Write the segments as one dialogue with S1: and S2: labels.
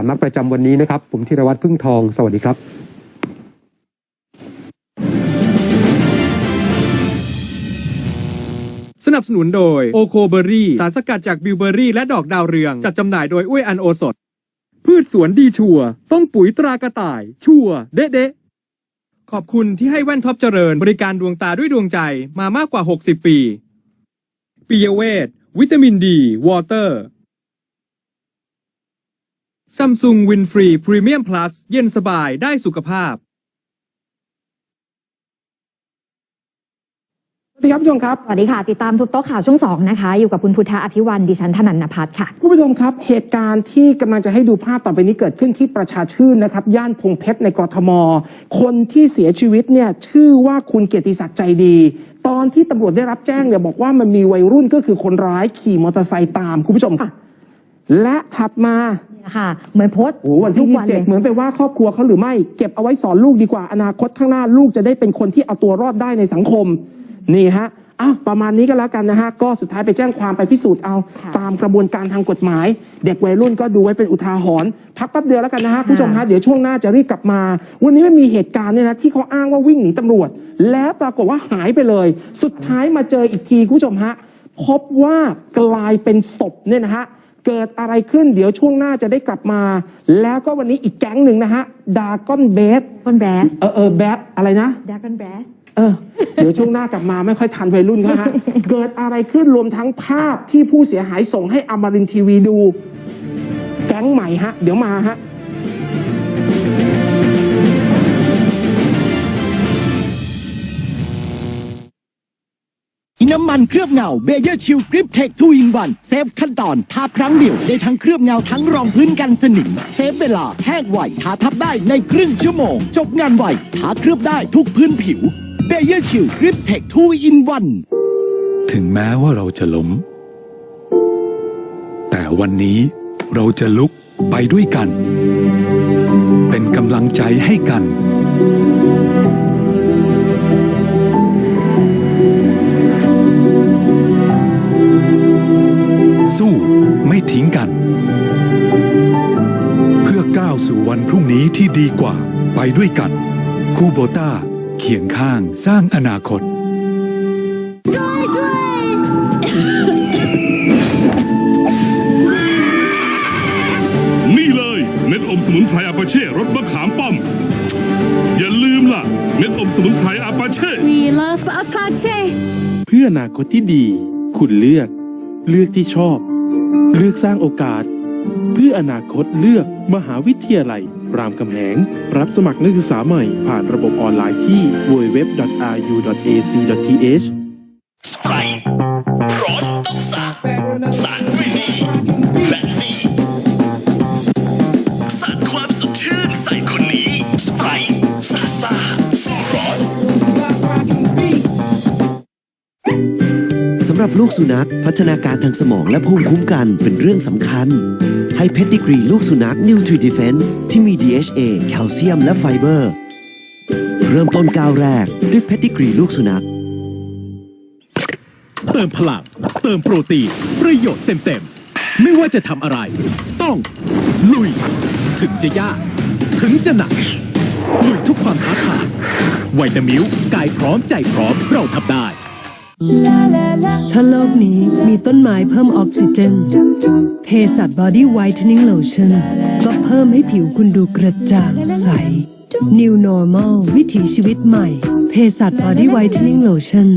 S1: สามัคประจำวันนี้นะครับ ผมธีรวัตรพึ่งทอง สวัสดีครับ
S2: สนับสนุนโดยโอโคเบอรี่ สารสกัดจากบิวเบอรี่และดอกดาวเรือง จัดจำหน่ายโดยอุ้ยอันโอสด พืชสวนดีชัวร์ต้องปุ๋ยตรากระต่าย ชัวร์เด๊ะเดะขอบคุณที่ให้แว่นท็อปเจริญ บริการดวงตาด้วยดวงใจมามากกว่า 60 ปี ปิยเวทวิตามินดี วอเตอร์ ซัมซุงวินฟรีพรีเมียมพลัสเย็นสบายได้สุขภาพ
S3: สวัสดีครับผู้ชมครับ
S4: สวัสดีค่ะ ติดตามทุกโต๊ะข่าวช่วงสองนะคะ อยู่กับคุณพุทธะอภิวันดิฉันธนันนพัฒน์ค่ะ
S3: คุณผู้ชมครับ เหตุการณ์ที่กำลังจะให้ดูภาพต่อไปนี้เกิดขึ้นที่ประชาชื่นนะครับ ย่านพงเพชรในกรทม คนที่เสียชีวิตเนี่ยชื่อว่าคุณเกียรติศักดิ์ใจดี ตอนที่ตำรวจได้รับแจ้งเนี่ยบอกว่ามันมีวัยรุ่นก็คือคนร้ายขี่มอเตอร์ไซค์ตามคุณผู้ชมค่ะและถัดมา
S4: ค่ะ เหมือนโพสต์
S3: โอ้โหวันที่
S4: ทุก
S3: ยี่
S4: วัน
S3: เจ็
S4: เล
S3: ด
S4: ย
S3: เหมือนไปว่าครอบครัวเขาหรือไม่ เก็บเอาไว้สอนลูกดีกว่า อนาคตข้างหน้าลูกจะได้เป็นคนที่เอาตัวรอดได้ในสังคม นี่ฮะอ้าวประมาณนี้ก็แล้วกันนะฮะ ก็สุดท้ายไปแจ้งความไปพิสูจน์เอา
S4: ค่ะ
S3: ตามกระบวนการทางกฎหมาย เด็กวัยรุ่นก็ดูไว้เป็นอุทาหรณ์พักแป๊บเดียวแล้วกันนะฮะคุณผู้ชมฮะเดี๋ยวช่วงหน้าจะรีบกลับมา วันนี้มันมีเหตุการณ์เนี่ยนะที่เขาอ้างว่าวิ่งหนีตำรวจ แล้วปรากฏว่าหายไปเลย สุดท้ายมาเจออีกทีคุณผู้ชมฮะ พบว่ากลายเป็นศพเนี่ยนะฮะเกิดอะไรขึ้นเดี๋ยวช่วงหน้าจะได้กลับมา แล้วก็วันนี้อีกแก๊งหนึ่งนะฮะดากอนเบส
S4: คนแบรส
S3: เออเออแบทอะไรนะ
S4: ดากันแบรส
S3: เออเดี๋ยวช่วงหน้ากลับมาไม่ค่อยทันวัยรุ่นเขาฮะ เกิดอะไรขึ้นรวมทั้งภาพที่ผู้เสียหายส่งให้อมรินทร์ทีวีดู แก๊งใหม่ฮะ เดี๋ยวมาฮะ
S5: น้ำมันเคลือบเงาเบเยอร์ชิลกริปเทคทูอินวันเซฟขั้นตอนทาครั้งเดียวได้ทั้งเคลือบเงาทั้งรองพื้นกันสนิมเซฟเวลาแห้งไวทาทับได้ในครึ่งชั่วโมง จบงานไวทาเคลือบได้ทุกพื้นผิวเบเยอร์ชิลกริปเทคทูอินวัน
S6: ถึงแม้ว่าเราจะล้ม แต่วันนี้เราจะลุกไปด้วยกัน เป็นกำลังใจให้กัน ไปด้วยกันคูโบต้า เคียงข้างสร้างอนาคต
S7: นี่เลยเม็ดอมสมุนไพรอาปาเช่รสมะขามป้อม อย่าลืมล่ะ เม็ดอมสมุนไพรอาปาเช่
S8: We love Apache
S9: เพื่ออนาคตที่ดี คุณเลือก เลือกที่ชอบ เลือกสร้างโอกาส เพื่ออนาคตเลือกมหาวิทยาลัย รามคำแหง รับสมัครนักศึกษาใหม่ผ่านระบบออนไลน์ที่ www.ru.ac.th
S5: สไปร้อนต้องสาดสาดด้วยนี่และนี่สาดความสดชื่นใส่คนนี้สไปซาซาสู้ร้อน
S10: สำหรับลูกสุนัข พัฒนาการทางสมองและภูมิคุ้มกันเป็นเรื่องสำคัญ ให้เพ d ดิกรีลูกสุนัข Nutri Defense ที่มี DHA แคลเซียมและไฟเบอร์ เริ่มต้นก้าวแรกด้วยเพ d ดิกรีลูกสุนัข
S9: เติมพลังเติมโปรตีนประโยชน์เต็มๆ ไม่ว่าจะทำอะไร ต้อง ลุย ถึงจะยาก ถึงจะหนัก ลุยทุกความท้าทายไวตามิวกายพร้อมใจพร้อมเราทำได้
S8: ถ้าโลกนี้มีต้นไม้เพิ่มออกซิเจน เภสัชบอดี้ไวท์เทนนิ่งโลชั่นก็เพิ่มให้ผิวคุณดูกระจ่างใส New Normal วิถีชีวิตใหม่ เภสัชบอดี้ไวท์เทนนิ่งโลชั่น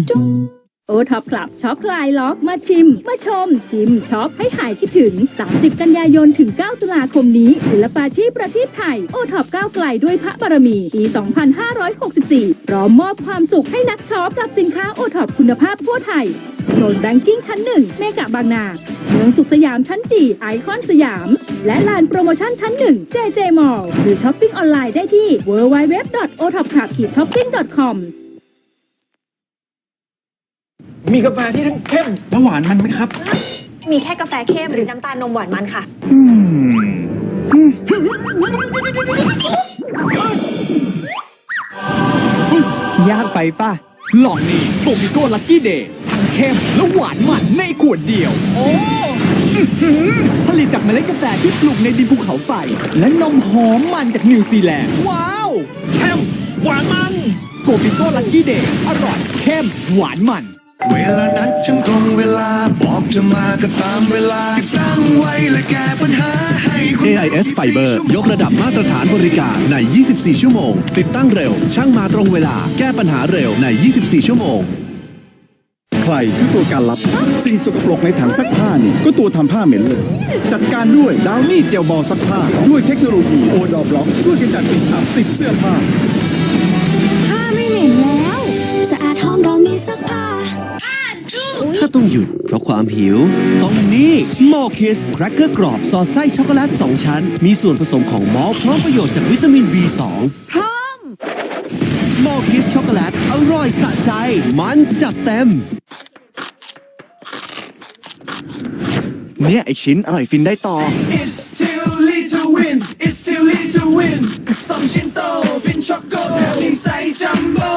S11: โอท็อปคลับช็อปคลายล็อกมาชิม มาชม ชิมช็อปให้หายคิดถึง 30 กันยายนถึง 9 ตุลาคมนี้ ศิลปาชีพประเทศไทย โอท็อปก้าวไกลด้วยพระบารมี ปี 2564พร้อมมอบความสุขให้นักช็อปกับสินค้าโอท็อปคุณภาพทั่วไทยโซนแบงกิ้งชั้นหนึ่งเมกะบางนาเมืองสุขสยามชั้นจีไอคอนสยาม และลานโปรโมชั่นชั้นหนึ่ง JJ Mall หรือช้อปปิ้งออนไลน์ได้ที่ www.otopclub-shopping.com
S5: มีกาแฟที่ทั้งเข้มและหวานมันไหมครับ
S12: มีแค่กาแฟเข้มหรือน้ำตาลนมหวานมันค่ะ
S5: ยากไปป่ะ ลองนี่โกมิโก้ลักกี้เดย์ทั้งเข้มและหวานมันในขวดเดียว โอ้ผลิตจากเมล็ดกาแฟที่ปลูกในดินภูเขาไฟ และนมหอมมันจากนิวซีแลนด์ ว้าวเข้มหวานมันโกปิโก้ลักกี้เดย์อร่อยเข้มหวานมัน
S13: เวลานัดฉันตรงเวลาบอกจะมาก็ตามเวลาติดตั้งไว้และแก้ปัญหาให้คุณ
S14: AIS Fiber ยกระดับมาตรฐานบริการใน 24 ชั่วโมง ติดตั้งเร็ว ช่างมาตรงเวลา แก้ปัญหาเร็วใน 24 ชั่วโมง ใครคือตัวการรับ สิ่งสกปรกในถังซักผ้านี่ก็ตัวทำผ้าเหม็นเลย จัดการด้วยดาวนี่เจลบอลซักผ้า ด้วยเทคโนโลยีโอดอบล็อกช่วยกำจัดกลิ่นอับติดเสื้อผ้า
S11: ผ้าไม่เหม็นแล้วสะอาดหอมดอกนี้ ซักผ้า
S10: ถ้าต้องหยุดเพราะความหิวต้องนี่โมคิสแครกเกอร์กรอบสอดไส้ช็อกโกแลต 2 ชั้น มีส่วนผสมของมอลต์พร้อมประโยชน์จากวิตามิน B2
S11: พร้อม
S10: โมคิสช็อกโกแลต อร่อยสะใจ มันจัดเต็ม
S5: เนี่ยไอชิ้นอร่อยฟินได้ต่อ
S13: It's too little win It's too little win สองชิ้นโตฟินช็อกโกแถมมีไซส์จัมโบ้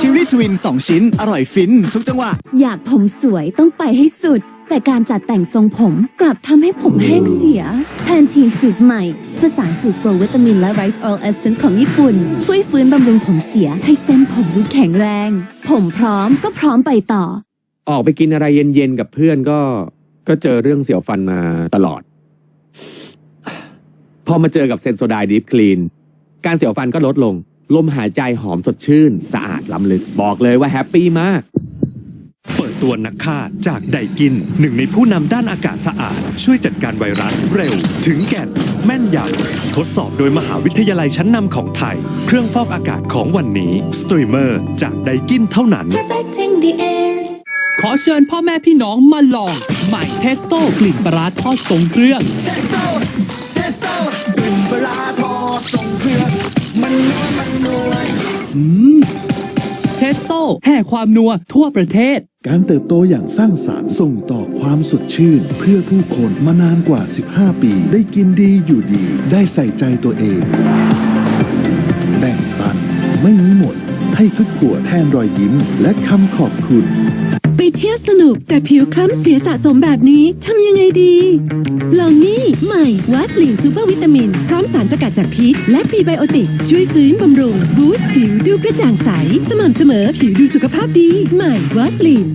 S5: คิวรี่ ทวิน 2 ชิ้น อร่อยฟินทุกจังหวะ
S11: อยากผมสวยต้องไปให้สุด แต่การจัดแต่งทรงผมกลับทำให้ผมแห้งเสียแพนทีนสูตรใหม่ ผสานสูตรโปรวิตามินและไรซ์ออลเอเซนส์ของญี่ปุ่น ช่วยฟื้นบำรุงผมเสียให้เส้นผมดูแข็งแรง ผมพร้อมก็พร้อมไปต่อ
S2: ออกไปกินอะไรเย็นๆกับเพื่อนก็ ก็เจอเรื่องเสียวฟันมาตลอด พอมาเจอกับเซนโซไดดิฟคลีน การเสียวฟันก็ลดลง ลมหายใจหอมสดชื่น สะอาดล้ำลึก บอกเลยว่าแฮปปี้มาก
S15: เปิดตัวนักฆ่าจากไดกิน หนึ่งในผู้นำด้านอากาศสะอาด ช่วยจัดการไวรัสเร็ว ถึงแก่น แม่นยำทดสอบโดยมหาวิทยาลัยชั้นนำของไทย เครื่องฟอกอากาศของวันนี้ สตรีมเมอร์จากไดกินเท่านั้น
S11: Perfecting the air
S2: ขอเชิญพ่อแม่พี่น้องมาลอง ใหม่เทสโต้กลิ่นปลาร้าทอดทรงเครื่อง
S13: เทสโต้เทสโต้เป็นเวลาทอส่งเพื่อน มันนัวมันนัว
S2: เทสโต้แห่ความนัวทั่วประเทศ
S14: การเติบโตอย่างสร้างสารรค์ส่งต่อความสดชื่น เพื่อผู้คนมานานกว่า 15 ปี ได้กินดีอยู่ดี ได้ใส่ใจตัวเองแบ่งปันไม่มีหมด ให้ทุกขัวแทนรอยยิ้มและคำขอบคุณ
S16: ไปเที่ยวสนุกแต่ผิวคล้ำเสียสะสมแบบนี้ทำยังไงดี ลองนี่ใหม่วัสลินซูเปอร์วิตามิน พร้อมสารสกัดจากพีชและพรีไบโอติก ช่วยฟื้นบำรุง บูสต์ผิวดูกระจ่างใส สม่ำเสมอผิวดูสุขภาพดี ใหม่วัสลิน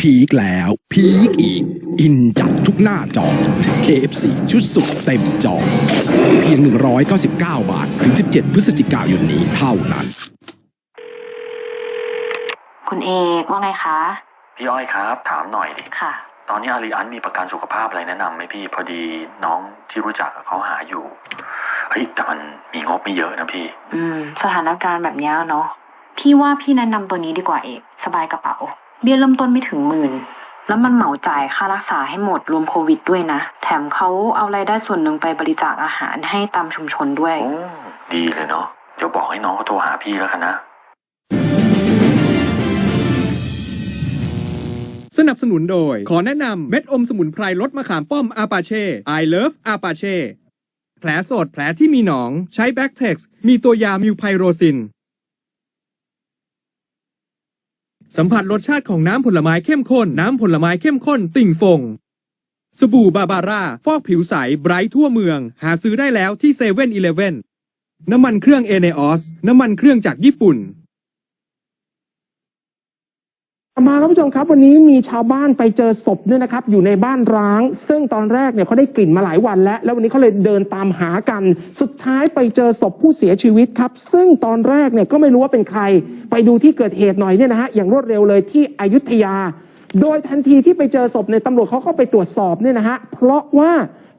S14: พีคแล้ว พีคอีก อินจัดทุกหน้าจอ KFC ชุดสุดเต็มจอ เพียง 199 บาท ถึง 17 พฤศจิกายนนี้เท่านั้น
S17: คุณเอกว่าไงคะ
S18: พี่อ้อยครับ ถามหน่อยดิ
S17: ค่ะ
S18: ตอนนี้อารีอันมีประกันสุขภาพอะไรแนะนำไหมพี่พอดีน้องที่รู้จักอะเขาหาอยู่เฮ้ยแต่มันมีงบไม่เยอะนะพี่
S17: อืม สถานการณ์แบบเนี้ยเนาะพี่ว่าพี่แนะนำตัวนี้ดีกว่าเอก สบายกระเป๋า เบี้ยเริ่มต้นไม่ถึงหมื่น แล้วมันเหมาจ่ายค่ารักษาให้หมดรวมโควิดด้วยนะ แถมเขาเอารายได้ส่วนหนึ่งไปบริจาคอาหารให้ตามชุมชนด้วย
S18: โอ้ดีเลยเนาะเดี๋ยวบอกให้น้องเขาโทรหาพี่แล้วกันนะ
S2: สนับสนุนโดย ขอแนะนำเม็ดอมสมุนไพรลดมะขามป้อมอาปาเช่ I love อาปาเช่ แผลสดแผลที่มีหนอง ใช้แบ็กเท็กซ์มีตัวยามิวไพโรซิน สัมผัสรสชาติของน้ำผลไม้เข้มข้น น้ำผลไม้เข้มข้น ติ่งฟง สบู่บาบาร่า ฟอกผิวใสไบรท์ทั่วเมือง หาซื้อได้แล้วที่เซเว่นอีเลฟเว่นน้ำมันเครื่องเอเนออสน้ำมันเครื่องจากญี่ปุ่น
S3: มาครับผู้ชมครับวันนี้มีชาวบ้านไปเจอศพเนี่ยนะครับอยู่ในบ้านร้าง ซึ่งตอนแรกเนี่ยเขาได้กลิ่นมาหลายวันแล้ว แล้ววันนี้เขาเลยเดินตามหากัน สุดท้ายไปเจอศพผู้เสียชีวิตครับ ซึ่งตอนแรกเนี่ยก็ไม่รู้ว่าเป็นใคร ไปดูที่เกิดเหตุหน่อยเนี่ยนะฮะอย่างรวดเร็วเลยที่อยุธยา โดยทันทีที่ไปเจอศพในยตำรวจเขาก็ไปตรวจสอบเนี่ยนะฮะเพราะว่า